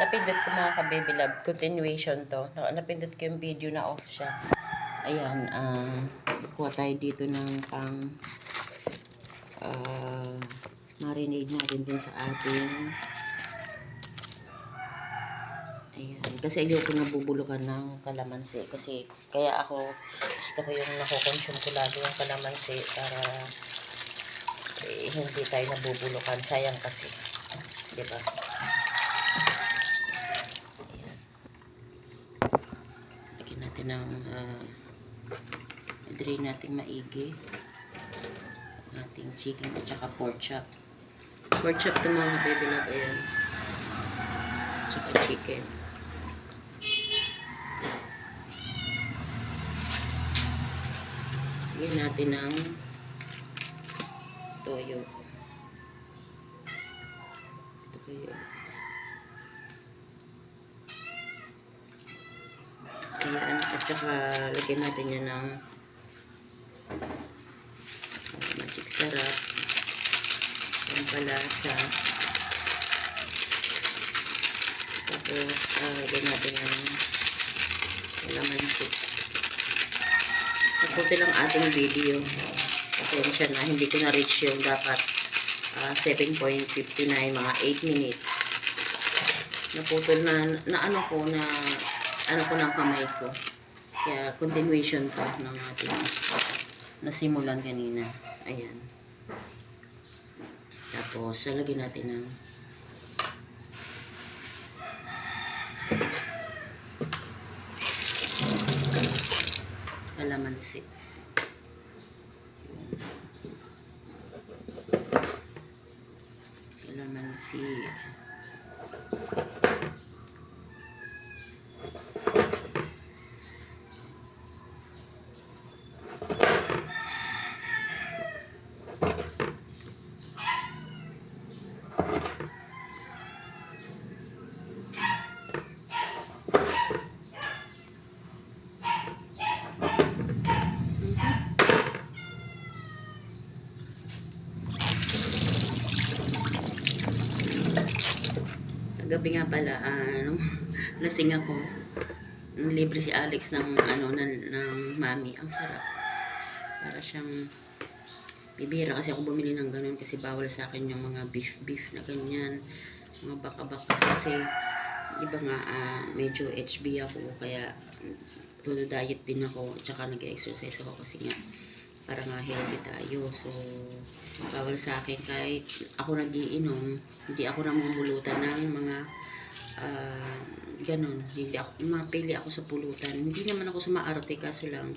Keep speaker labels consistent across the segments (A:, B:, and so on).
A: Napindot ko mga ka-baby love. Continuation to. Na- Napindot ko yung video na off siya. Ayan. ah kuha tayo dito ng pang ah marinade natin din sa ating Ayan. Kasi ayoko nabubulukan ng kalamansi. Kasi kaya ako gusto ko yung nakukonsume ko lalo yung kalamansi para eh, hindi tayo nabubulukan. Sayang kasi. Di ba? Ayan. Lagyan natin ng uh, drain natin maigi ating chicken at saka pork chop. Pork chop to mga baby love. Ayan. Tsaka chicken. Lagyan natin ng toyo. Toyo. Ayan. At saka lagyan natin yan ng uh, magic sarap. Ang palasa. Tapos, uh, lagyan natin ng kalamansi. Napunti lang ating video. Pasensya na, hindi ko na-reach yung dapat ah, 7.59, mga 8 minutes. Naputol na, na ano ko, na ano ko ng kamay ko. Kaya continuation pa ng ating nasimulan kanina. Ayan. Tapos, lalagyan natin ng kalamansi. Kalamansi. Gabi nga pala, ano, lasing ako. Libre si Alex ng, ano, ng, ng mami. Ang sarap. Para siyang, bibira kasi ako bumili ng ganun kasi bawal sa akin yung mga beef-beef na ganyan. Mga baka-baka kasi, di ba nga, ah, medyo HB ako, kaya, todo diet din ako, tsaka nag-exercise ako kasi nga, para nga healthy tayo. So, bawal sa akin kahit ako nagiinom, hindi ako namumulutan ng mga ah, ganun. Hindi ako, mapili ako sa pulutan. Hindi naman ako sumaarte kaso lang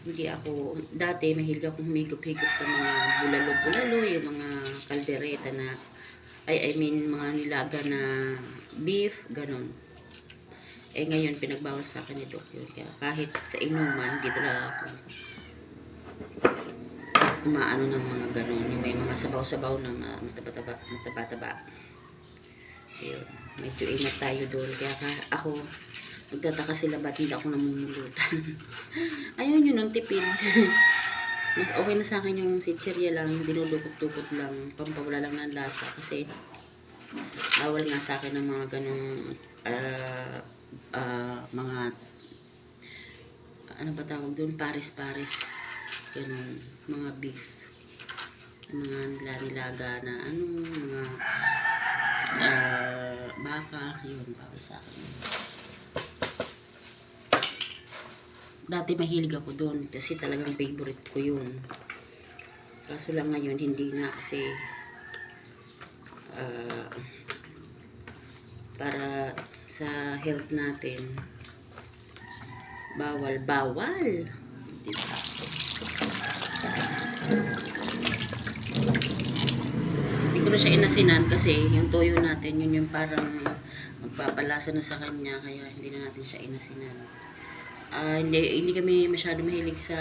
A: hindi ako, dati mahilig akong humigop-higop ng mga bulalo-bulalo, yung mga kaldereta na, ay, I mean, mga nilaga na beef, ganun. Eh ngayon, pinagbawal sa akin ni Doc yun. Kaya kahit sa inuman, di talaga ako umaano ng mga ganun. Yung may mga sabaw-sabaw na ma- mataba-taba. mataba-taba. Ayun. Medyo ingat tayo doon. Kaya ka, ako, nagtataka sila ba't hindi ako namumulutan. Ayun yun, ang tipid. Mas okay na sa akin yung sitserya lang, dinudukot-dukot lang, pampawala lang ng lasa. Kasi, bawal nga sa akin ng mga ganung ah, ah, mga ano ba tawag doon? Paris-paris. Ganun. Mga beef. Mga nila-nilaga na ano, mga ah, baka. Yun, bawal sa akin. Dati mahilig ako doon kasi talagang favorite ko yun. Kaso lang ngayon hindi na kasi ah, para sa health natin bawal bawal diba? Ko na siya inasinan kasi yung toyo natin yun yung parang magpapalasa na sa kanya kaya hindi na natin siya inasinan. Ah, hindi, hindi kami masyado mahilig sa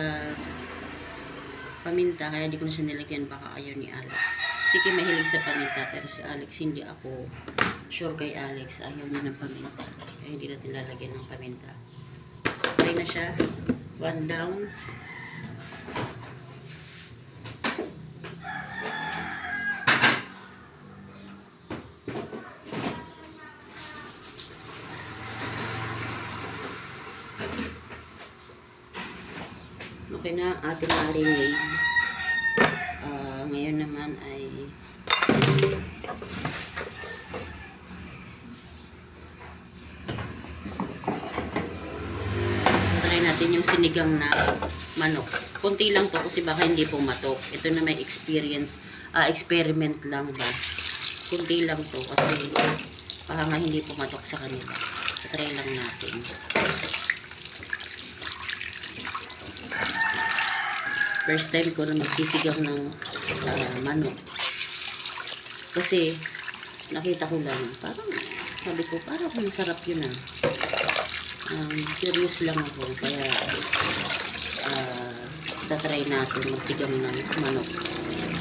A: paminta kaya hindi ko na siya nilagyan. Baka ayaw ni Alex. Sige mahilig sa paminta pero si Alex hindi ako sure kay Alex. Ayaw niya ng paminta. Kaya hindi natin lalagyan ng paminta. Okay na siya. One down Okay na ang ating marinade. Ah, ngayon naman ay try natin yung sinigang na manok. Kunti lang to kasi baka hindi pumatok. Ito na may experience, ah, experiment lang ba. Kunti lang to kasi baka nga hindi pumatok sa kanila. So, try lang natin. First time ko na magsisigang ng ah, manok. Kasi nakita ko lang, parang sabi ko, parang masarap yun ah. Um, curious lang ako, kaya uh, tatry natin magsigang ng manok.